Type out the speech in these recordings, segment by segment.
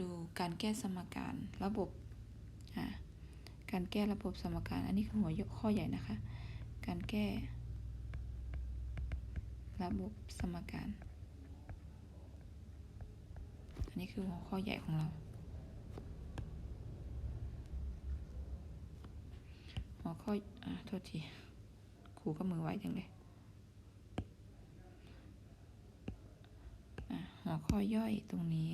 ดูการแก้สมการระบบการแก้ระบบสมการ อันนี้คือหัวข้อใหญ่นะคะ การแก้ ระบบสมการ อันนี้คือหัวข้อใหญ่ของเรา หัวข้ออโทษทีครูก็มือไวจังเลยหัวข้อย่อยตรงนี้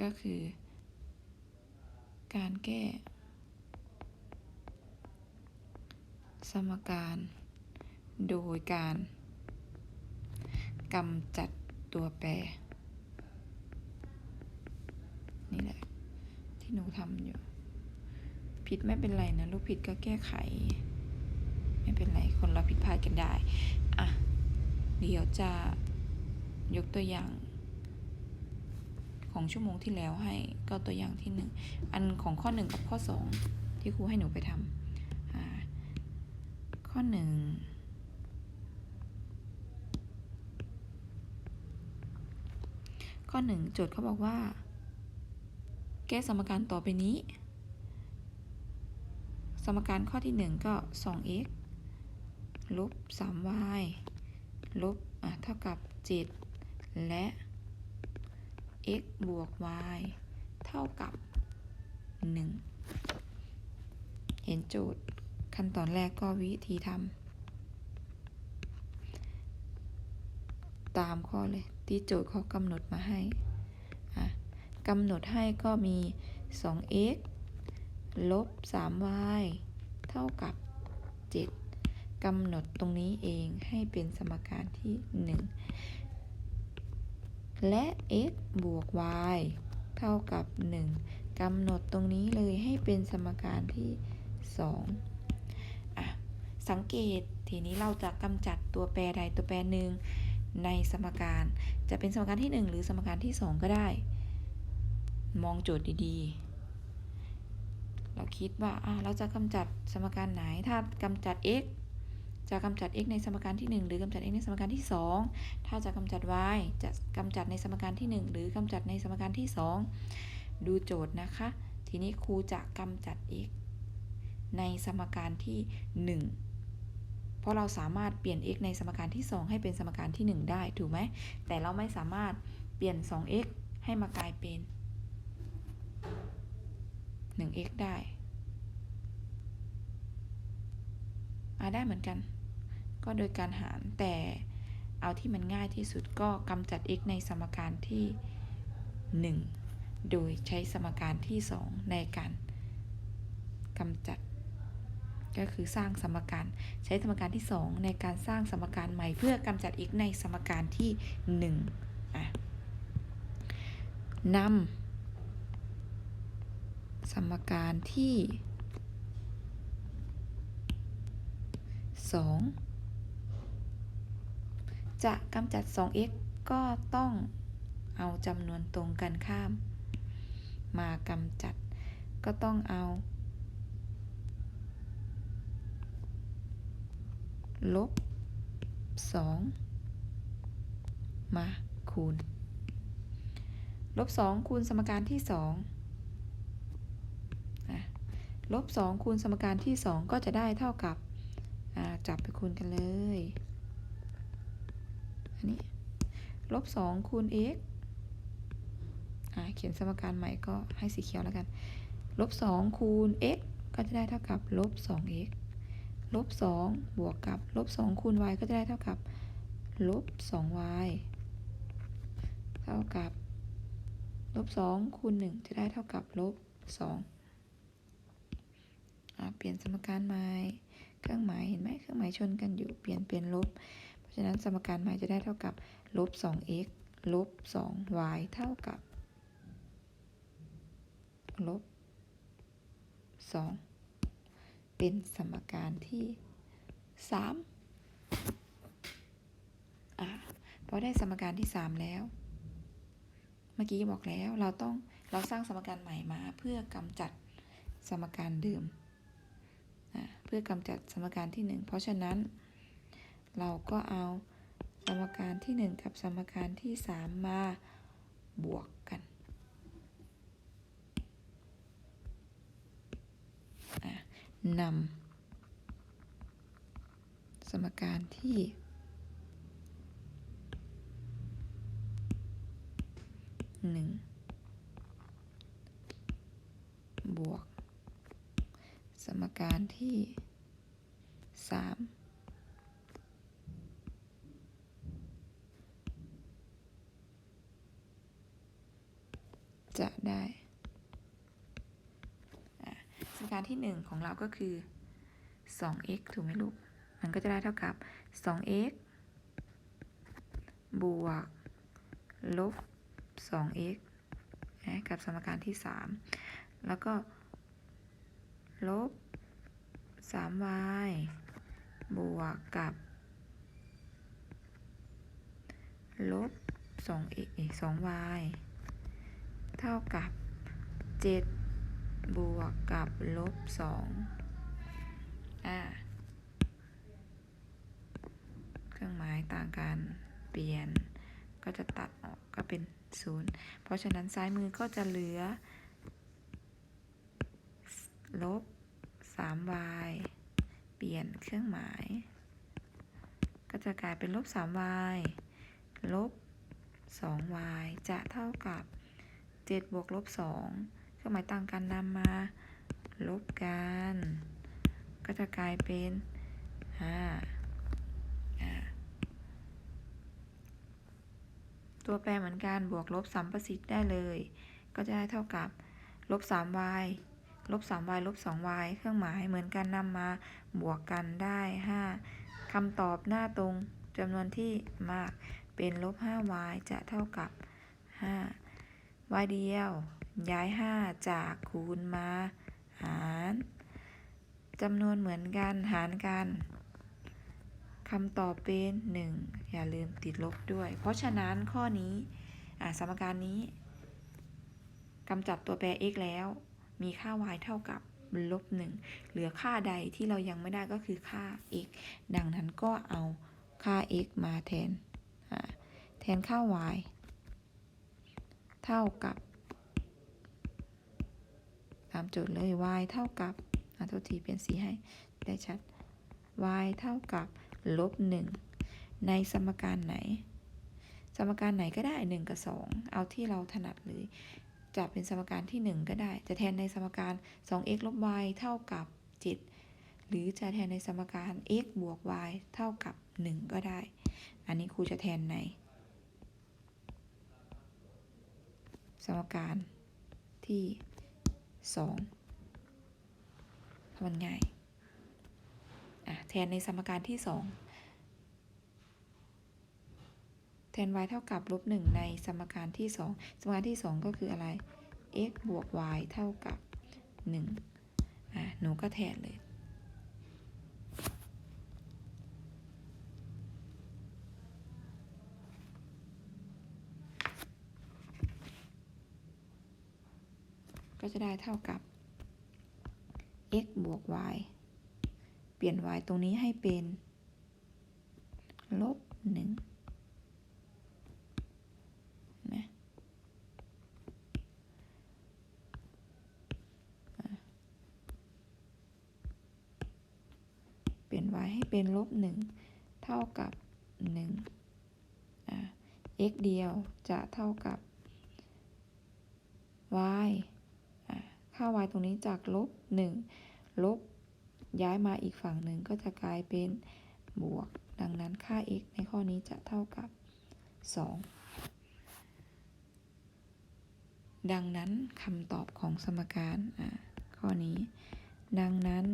ก็คือ การแก้ สมการโดยการกำจัดตัวแปร นี่แหละ ที่หนูทำอยู่ ผิดไม่เป็นไรนะ ลูกผิดก็แก้ไข ไม่เป็นไร คนเราผิดพลาดกันได้ อะ เดี๋ยวจะยกตัวอย่าง ของชั่วโมงที่แล้วให้ก็ตัวอย่างที่หนึ่งอันของข้อหนึ่งกับข้อสองที่ครูให้หนูไปทำข้อหนึ่งข้อหนึ่งโจทย์เขาบอกว่า แก้สมการต่อไปนี้ สมการข้อที่หนึ่งก็ 2x ลบ 3y ลบอะเท่ากับ 7 และ x บวก y เท่ากับ 1 เห็นโจทย์ขั้นตอนแรกก็วิธีทำตามข้อเลย ที่โจทย์เขากำหนดมาให้กำหนดให้ก็มี 2x ลบ 3y เท่ากับ 7กำหนดตรงนี้เองให้เป็นสมการที่ 1 และ x บวก y เท่ากับ 1กำหนดตรงนี้เลยให้เป็นสมการที่ 2 อะ สังเกตทีนี้เราจะกำจัดตัวแปรใดตัวแปรหนึ่งในสมการ จะเป็นสมการที่ 1 หรือสมการที่ 2 ก็ได้ มองโจทย์ดีๆ เราคิดว่าเราจะกำจัดสมการไหนถ้ากำจัด x จะกำจัด x ในสมการที่ 1 หรือกำจัด x ในสมการที่ 2 ถ้าจะกำจัด y จะกำจัดในสมการที่ 1 หรือกำจัดในสมการที่ 2 ดูโจทย์นะคะ ทีนี้ครูจะกำจัด x ในสมการที่ 1 เพราะเราสามารถเปลี่ยน x ในสมการที่ 2 ให้เป็นสมการที่ 1 ได้ถูกไหม แต่เราไม่สามารถเปลี่ยน 2x ให้มากลายเป็น 1x ได้อาได้เหมือนกัน ก็โดยการหารแต่เอาที่มันง่ายที่สุดก็กำจัด x ในสมการที่ 1 โดยใช้สมการที่ 2 ในการกำจัด ก็คือสร้างสมการใช้สมการที่ 2 ในการสร้างสมการใหม่เพื่อกำจัด x ในสมการที่1อะนำสมการที่2 จะกำจัด 2x ก็ต้องเอาจำนวนตรงกันข้าม มากำจัด ก็ต้องเอา ลบ 2 มาคูณ ลบ 2 คูณสมการที่2อะลบ 2 คูณสมการที่ 2 ก็จะได้เท่ากับ จับไปคูณกันเลย อันนี้ลบ2คูณ x อ่าเขียนสมการใหม่ก็ให้สีเขียวแล้วกัน ลบ2คูณ x ก็จะได้เท่ากับลบ 2x ลบ2บวกกับลบ2คูณ y ก็จะได้เท่ากับลบ 2y เท่ากับลบ2คูณ1จะได้เท่ากับลบ2อ่าเปลี่ยนสมการใหม่ เครื่องหมายเห็นไหมเครื่องหมายชนกันอยู่ เปลี่ยนเป็นลบ ฉะนั้นสมการใหม่จะได้เท่ากับลบ 2x ลบ 2y เท่ากับลบ 2 เป็นสมการที่ 3 อะพอได้สมการที่ 3 แล้ว เมื่อกี้บอกแล้วเราต้องเราสร้างสมการใหม่มาเพื่อกำจัดสมการเดิม เพื่อกำจัดสมการที่ 1 เพราะฉะนั้น เราก็เอาสมการที่ 1 กับสมการที่ 3 มาบวกกัน นำสมการที่ 1 บวก สมการที่ 3 จะได้สมการที่หนึ่งของเราก็คือ 2x ถูกไหมลูก มันก็จะได้เท่ากับ 2x บวก ลบ 2x นะกับสมการที่ 3 แล้วก็ ลบ 3y บวกกับ ลบ 2x อีก 2y เท่ากับ 7 บวกกับลบ2อ่าเครื่องหมายต่างกันเปลี่ยนก็จะตัดออกก็เป็น 0 เพราะฉะนั้นซ้ายมือก็จะเหลือลบ 3y เปลี่ยนเครื่องหมาย ก็จะกลายเป็นลบ 3y ลบ 2y จะเท่ากับ 7 บวกลบ2เครื่องหมายต่างกันนำมา ลบกัน ก็จะกลายเป็น5อ่าตัวแปรเหมือนกัน บวกลบสัมประสิทธิ์ได้เลย ก็จะได้เท่ากับลบ 3y ลบ 3y ลบ 2y เครื่องหมายเหมือนกันนำมา บวกกันได้ 5คำตอบหน้าตรงจำนวนที่มากเป็นลบ 5y จะเท่ากับ 5 y เดียว ย้าย 5 จากคูณมา หารจำนวนเหมือนกันหารกันคำตอบเป็น 1 อย่าลืมติดลบด้วย เพราะฉะนั้นข้อนี้อะสมการนี้กำจัดตัวแปร x แล้ว มีค่า y เท่ากับลบ 1 เหลือค่าใดที่เรายังไม่ได้ก็คือค่า x ดังนั้นก็เอาค่า x มาแทน แทนค่า y เท่ากับตามโจทย์เลย y เท่ากับอะโทษทีเปลี่ยนสีให้ได้ชัด y เท่ากับลบ1ในสมการไหน สมการไหนก็ได้ 1 กับ 2 เอาที่เราถนัดเลยจะเป็นสมการที่ 1 ก็ได้ จะแทนในสมการ 2x ลบ y เท่ากับ 7 หรือจะแทนในสมการ x บวก y เท่ากับ 1 ก็ได้ อันนี้ครูจะแทนใน สมการที่2ทำมันง่ายอะแทนในสมการที่2แทน y เท่ากับลบ1ในสมการที่2สมการที่2ก็คืออะไร x บวก y เท่ากับ1อะหนูก็แทนเลย ก็จะได้เท่ากับ x บวก y เปลี่ยน y ตรงนี้ให้เป็น ลบ1นะอะเปลี่ยน y ให้เป็นลบ1เท่ากับ1อะ x เดียวจะเท่ากับ y ค่า y ตรงนี้จากลบ 1 ลบ ย้ายมาอีกฝั่งหนึ่งก็จะกลายเป็นบวก ดังนั้นค่า x ในข้อนี้จะเท่ากับ 2 ดังนั้นคำตอบของสมการอะข้อนี้ ดังนั้น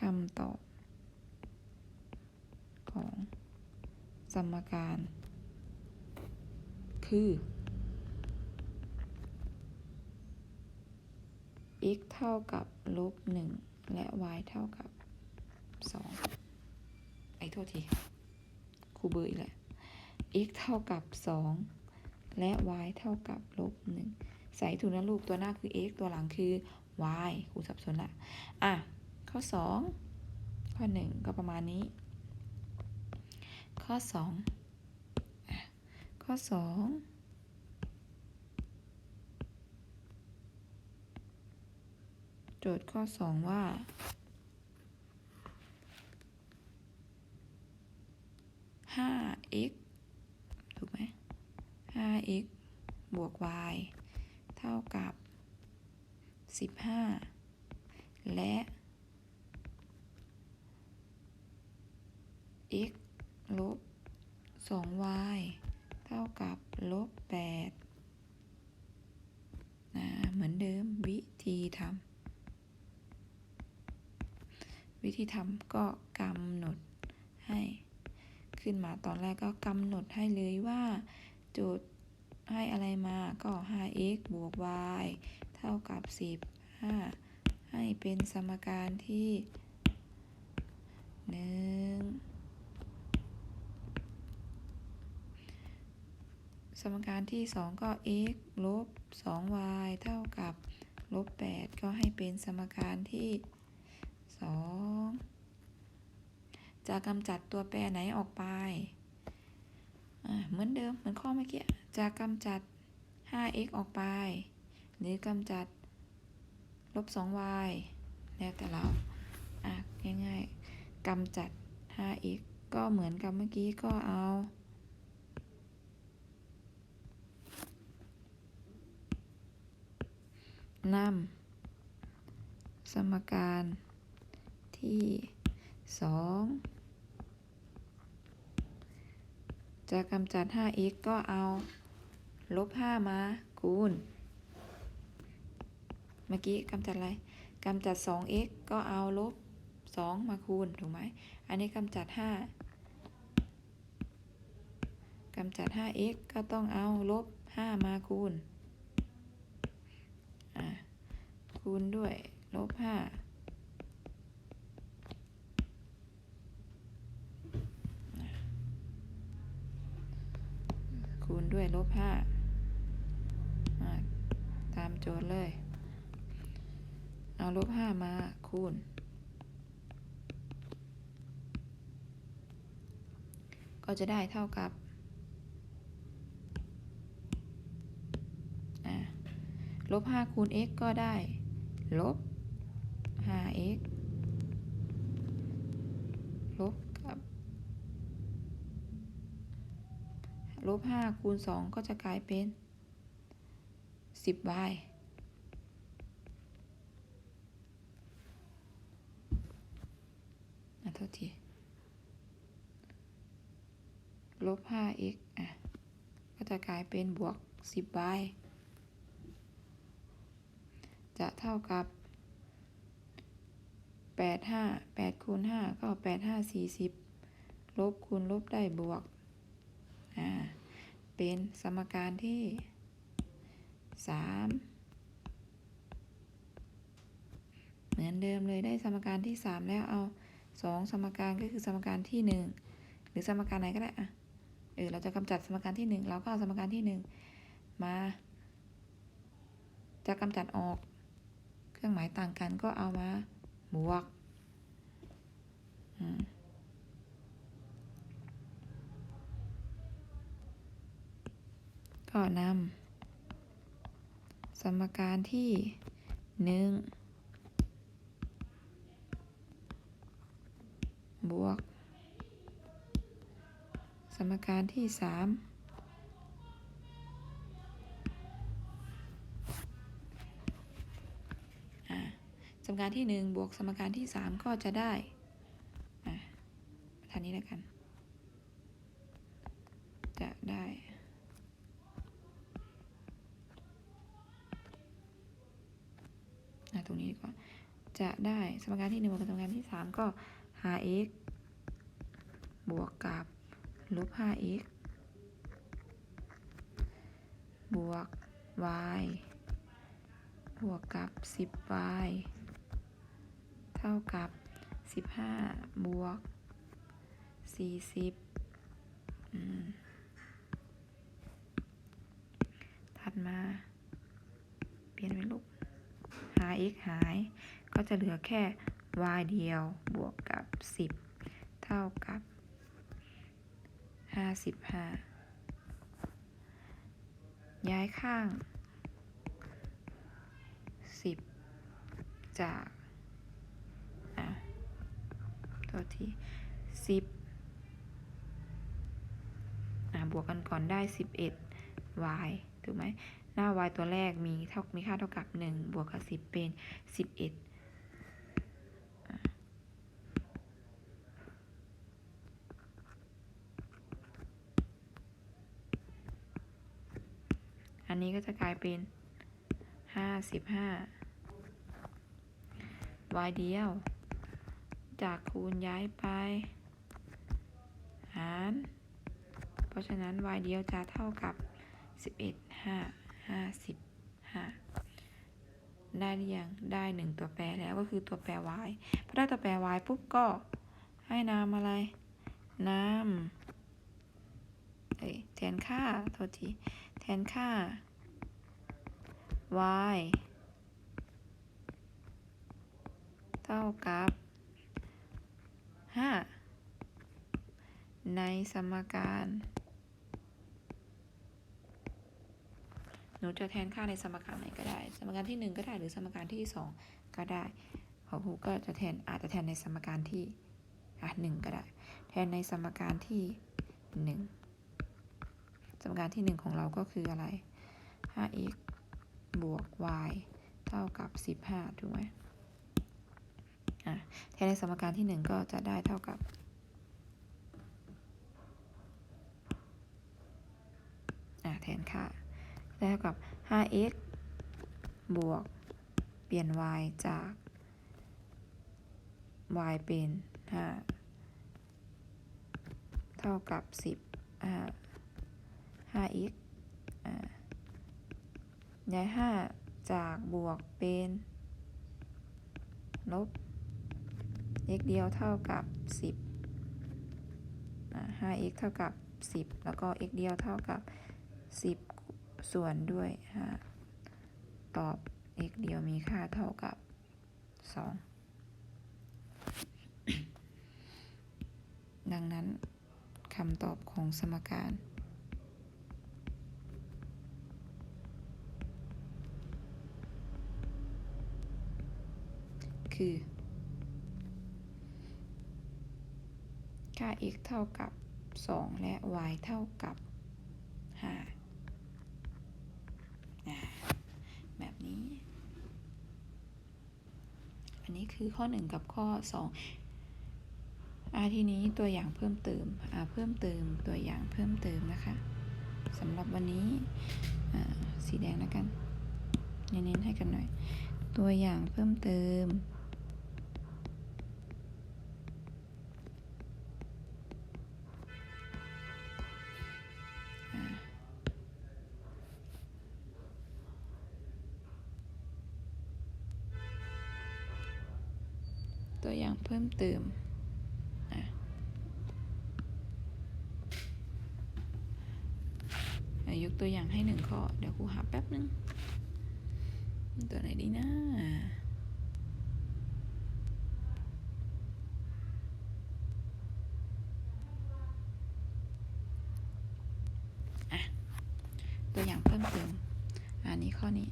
คำตอบของสมการคือ x เท่ากับลบ1และ y เท่ากับ2ไอ้โทษทีครูเบอร์อีกแล้ว x เท่ากับ2และ y เท่ากับลบ1ใส่ถูกนะลูกตัวหน้าคือ x ตัวหลังคือ y ครูสับสนละอะ ข้อ2ข้อ1ก็ประมาณนี้ ข้อ2อะข้อสอง โจทย์ข้อสองว่าห้า x ถูกไหมห้า x บวก y เท่ากับสิบห้าและ x ลบ 2y เท่ากับลบ8นะเหมือนเดิมวิธีทำ วิธีทำก็กำหนดให้ขึ้นมาตอนแรกก็กำหนดให้เลยว่า โจทย์ให้อะไรมาก็ 5x บวก y เท่ากับ 15 ให้เป็นสมการที่หนึ่งสมการที่ 2 ก็ x ลบ 2y เท่ากับลบ 8 ก็ให้เป็นสมการที่ 2 จะกำจัดตัวแปรไหนออกไป เหมือนเดิม เหมือนข้อเมื่อกี้ จะกำจัด 5x ออกไป หรือกำจัดลบ 2y แล้วแต่เรา อะ ง่ายๆกำจัด 5x ก็เหมือนกับเมื่อกี้ก็เอา นำ สมการ ที่2จะกำจัด 5x ก็เอา ลบ 5 มาคูณ เมื่อกี้กำจัดอะไรกำจัด 2x ก็เอาลบ 2 มาคูณ ถูกไหม อันนี้กำจัด 5กำจัด 5x ก็ต้องเอาลบ 5 มาคูณ คูณด้วย ลบ 5 คูณด้วย ลบ5อะตามโจทย์เลย เอาลบ5มาคูณ ก็จะได้เท่ากับอะลบ5คูณ x ก็ได้ ลบ 5x ลบกับ ลบ5คูณ 2 ก็จะกลายเป็น 10y อะโทษทีลบ 5x อะ ก็จะกลายเป็นบวก 10y จะเท่ากับ 8 5 8คูณ5ก็ 8 5 40 ลบคูณลบได้บวก อ่า เป็นสมการที่ 3 เหมือนเดิมเลยได้สมการที่ 3 แล้วเอา 2 สมการก็คือสมการที่ 1 หรือสมการไหนก็ได้อะเออเราจะกำจัดสมการที่ 1 เราก็เอาสมการที่ 1 มา จะกำจัดออก เครื่องหมายต่างกันก็เอามาบวก อืม ก็นำสมการที่หนึ่งบวก สมการที่สามสมการที่หนึ่งบวกสมการที่สามก็จะได้อะท่านี้แล้วกัน จะได้ อะตรงนี้ดีกว่า จะได้ส มการที่หนึ่งบวกกับสมการที่สามก็ 5x บวกกับลบ 5x บวก y บวกกับ 10y เท่ากับ 15 บวก 40อืมถัดมา เปลี่ยนเป็นลูก x หาย ก็จะเหลือแค่ y เดียวบวกกับ 10 เท่ากับ 55 ย้ายข้างสิบจากอะตัวที่สิบบวกกันก่อนได้สิบเอ็ด y ถูกไหม หน้า y ตัวแรกมีเท่ามีค่าเท่ากับหนึ่งบวกกับสิบเป็นสิบเอ็ดอันนี้ก็จะกลายเป็นห้าสิบห้า y เดียว จากคูณย้ายไปหาร เพราะฉะนั้น y เดียวจะเท่ากับสิบเอ็ด ห้าสิบห้าได้หรือยังได้หนึ่งตัวแปรแล้วก็คือตัวแปร y พอได้ตัวแปร y ปุ๊บก็ให้นามอะไร นามเอ้ยแทนค่าโทษทีแทนค่า y เท่ากับ5ในสมการ นูจะแทนค่าในสมการไหนก็ได้ สมการที่ 1 ก็ได้หรือสมการที่ 2 ก็ได้ของครูก็จะแทนอาจจะแทนในสมการที่อะหนึ่งก็ได้ แทนในสมการที่ 1 สมการที่ 1 ของเราก็คืออะไร 5x บวก y เท่ากับ 15 ถูกไหมแทนในสมการที่ 1 ก็จะได้เท่ากับ แทนค่า ได้เท่ากับ 5x บวก เปลี่ยน y จาก y เป็น 5 เท่ากับ 10อ่า 5x อ่าย้ายห้าจากบวกเป็น ลบ x เดียวเท่ากับสิบห้า x เท่ากับสิบแล้วก็ x เดียวเท่ากับสิบ ส่วนด้วยห้าตอบ x เดียวมีค่าเท่ากับสองดังนั้นคำตอบของสมการ คือ ค่า x เท่ากับ 2 และ y เท่ากับ 5อ่าแบบนี้ อันนี้ คือข้อ 1 กับข้อ2อาทีนี้ตัวอย่างเพิ่มเติมอ่าเพิ่มเติมตัวอย่างเพิ่มเติมนะคะสำหรับวันนี้อ่าสีแดงแล้วกันเน้นๆให้กันหน่อย ตัวอย่างเพิ่มเติม ตัวอย่างเพิ่มเติมอะยกตัวอย่างให้หนึ่งข้อ เดี๋ยวครูหาแป๊บนึง ตัวไหนดีนะ ตัวอย่างเพิ่มเติม อันนี้ข้อนี้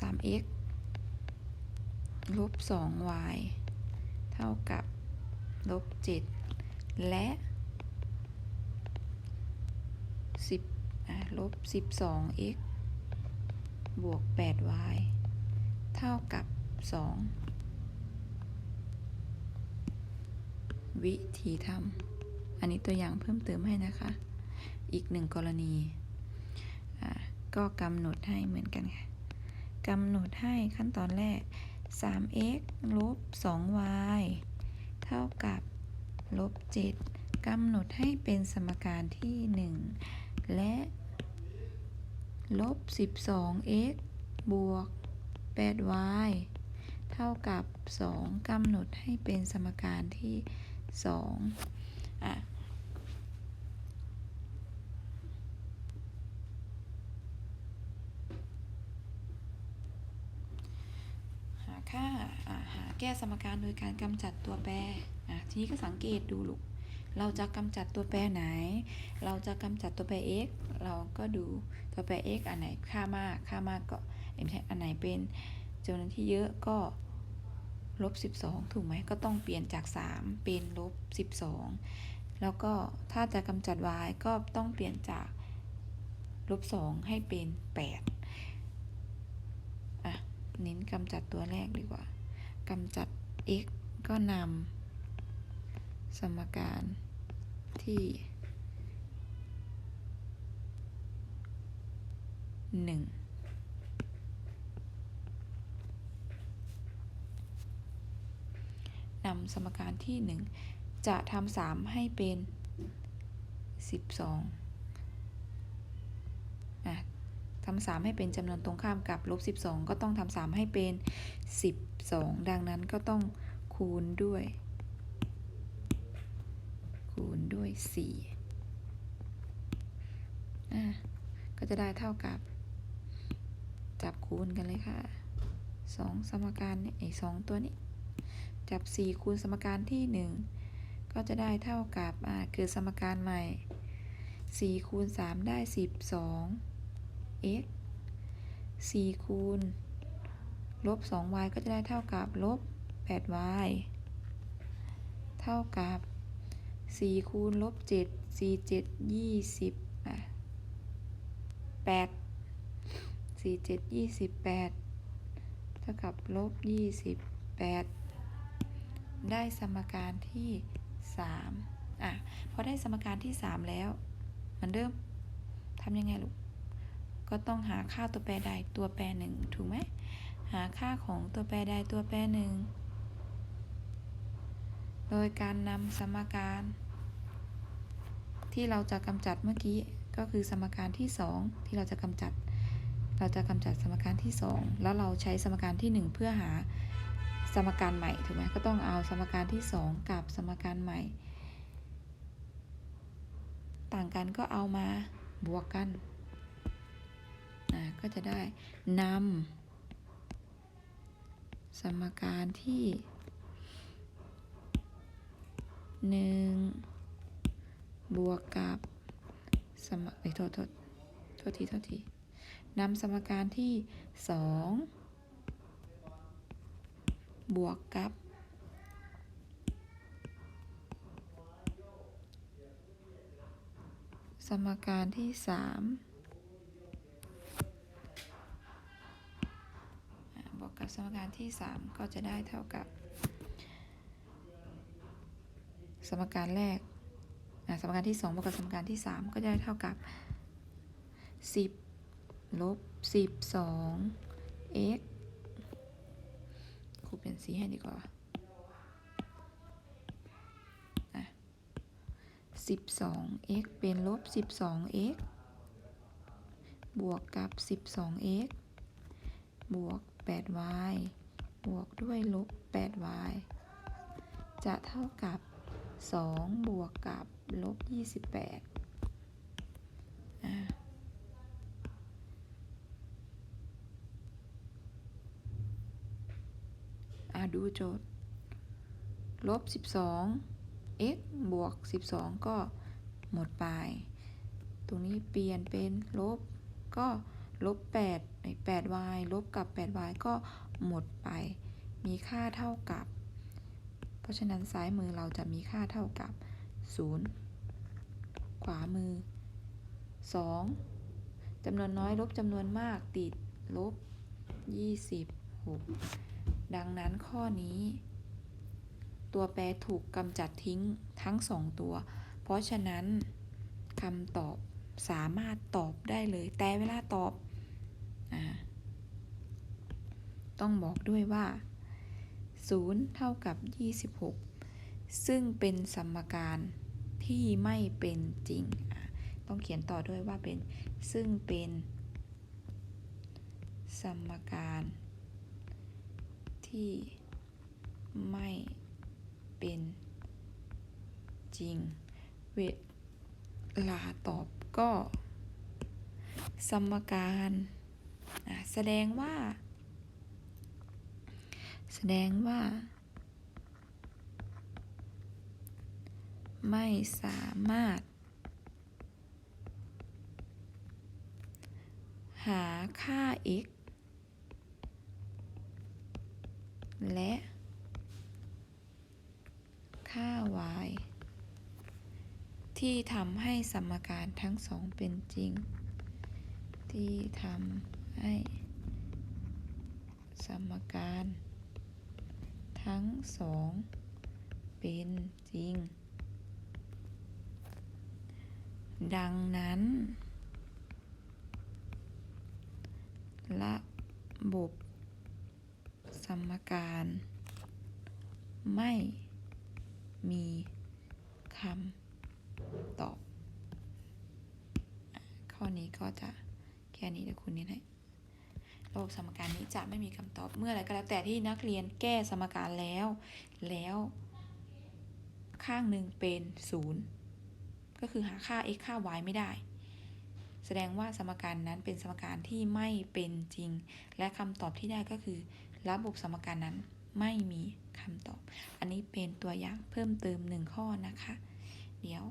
3x ลบ 2y เท่ากับลบ7และ10ลบ 12x บวก 8y เท่ากับ 2 วิธีทำอันนี้ตัวอย่างเพิ่มเติมให้นะคะ อีกหนึ่งกรณี ก็กำหนดให้เหมือนกันค่ะกำหนดให้ขั้นตอนแรก 3x ลบ 2y เท่ากับลบ 7กำหนดให้เป็นสมการที่ 1 และลบ 12x บวก 8y เท่ากับ 2กำหนดให้เป็นสมการที่ 2อะ หา ค่าหาแก้สมการโดยการกำจัดตัวแปรทีนี้ก็สังเกตดูลูก เราจะกำจัดตัวแปรไหน เราจะกำจัดตัวแปร x เราก็ดูตัวแปร x อันไหนค่ามาก ค่ามากก็ไม่ใช่อันไหนเป็นจำนวนที่เยอะก็ลบ 12 ถูกไหมก็ต้องเปลี่ยนจาก 3 เป็นลบ 12 แล้วก็ถ้าจะกำจัด y ก็ต้องเปลี่ยนจากลบ 2 ให้เป็น 8 เน้นกำจัดตัวแรกดีกว่ากำจัด x ก็นำสมการที่ 1นำสมการที่ 1 จะทำ3ให้เป็น 12 ทำสามให้เป็นจำนวนตรงข้ามกับลบสิบสองก็ต้องทำสามให้เป็นสิบสองดังนั้นก็ต้องคูณด้วย คูณด้วยสี่อะก็จะได้เท่ากับ จับคูณกันเลยค่ะสองสมการเนี่ยไอ้สองตัวนี้ จับ 4 คูณสมการที่ 1 ก็จะได้เท่ากับ อ่าเกิดสมการใหม่ 4 คูณ 3 ได้ 12 x 4 คูณ ลบ 2y ก็จะได้เท่ากับ ลบ 8y เท่ากับ 4 คูณ ลบ 7 4 7 20อะ8 4 7 28 เท่ากับ ลบ 28 ได้สมการที่ 3 อะ พอได้สมการที่ 3 แล้ว เหมือนเดิมทำยังไงลูก ก็ต้องหาค่าตัวแปรใดตัวแปรหนึ่งถูกไหมหาค่าของตัวแปรใดตัวแปรหนึ่งโดยการนำสมการ ที่เราจะกำจัดเมื่อกี้ก็คือสมการที่ 2 ที่เราจะกำจัด เราจะกำจัดสมการที่ 2 แล้วเราใช้สมการที่ 1 เพื่อหาสมการใหม่ถูกไหมก็ต้องเอาสมการที่ 2 กับสมการใหม่ ต่างกันก็เอามาบวกกัน ก็จะได้นำสมการที่1บวกกับสมเอ้ยโทษโทษโทษทีโทษทีนำสมการที่2บวกกับสมการที่สามอะบวกกับ สมการที่สามก็จะได้เท่ากับ สมการแรกสมการที่สองบวกกับสมการที่สามก็จะได้เท่ากับสิบลบสิบสอง x ครูเปลี่ยนสีให้ดีกว่า 12x เป็นลบ 12x บวกกับ 12x บวก 8y บวกด้วยลบ 8y จะเท่ากับ 2 บวกกับลบ 28อะอะดูโจทย์ ลบ 12 x บวก 12 ก็หมดไป ตรงนี้เปลี่ยนเป็นลบ ก็ลบ 8 8y ลบกับ 8y ก็หมดไป มีค่าเท่ากับ เพราะฉะนั้นซ้ายมือเราจะมีค่าเท่ากับ 0 ขวามือ 2จำนวนน้อยลบจำนวนมากติดลบ 26 ดังนั้นข้อนี้ ตัวแปรถูกกำจัดทิ้งทั้งสองตัว เพราะฉะนั้นคำตอบสามารถตอบได้เลย แต่เวลาตอบ ต้องบอกด้วยว่า 0 เท่ากับ 26 ซึ่งเป็นสมการที่ไม่เป็นจริง ต้องเขียนต่อด้วยว่าเป็น ซึ่งเป็น สมการที่ไม่เป็นจริง เวลาตอบก็ สมการ แสดงว่า แสดงว่า ไม่สามารถ หาค่า x และค่า y ที่ทำให้สมการทั้งสองเป็นจริง ที่ทำ ให้สมการ ทั้งสองเป็นจริง ดังนั้น ระบบสมการ ไม่มีคำตอบ ข้อนี้ก็จะแค่นี้เดี๋ยวคุณนี่ให้ ระบบสมการนี้จะไม่มีคำตอบเมื่อไรก็แล้วแต่ที่นักเรียนแก้สมการแล้ว แล้ว ข้างหนึ่งเป็นศูนย์ก็คือหาค่า x ค่า y ไม่ได้ แสดงว่าสมการนั้นเป็นสมการที่ไม่เป็นจริง และคำตอบที่ได้ก็คือ ระบบสมการนั้นไม่มีคำตอบ อันนี้เป็นตัวอย่างเพิ่มเติมหนึ่งข้อนะคะ เดี๋ยว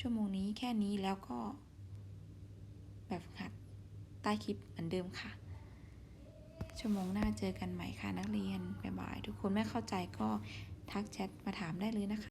ชั่วโมงนี้แค่นี้แล้วก็ แบบฝึกหัดใต้คลิปเหมือนเดิมค่ะ ชั่วโมงหน้าเจอกันใหม่ค่ะนักเรียนบ๊ายบายทุกคนไม่เข้าใจก็ทักแชทมาถามได้เลยนะคะ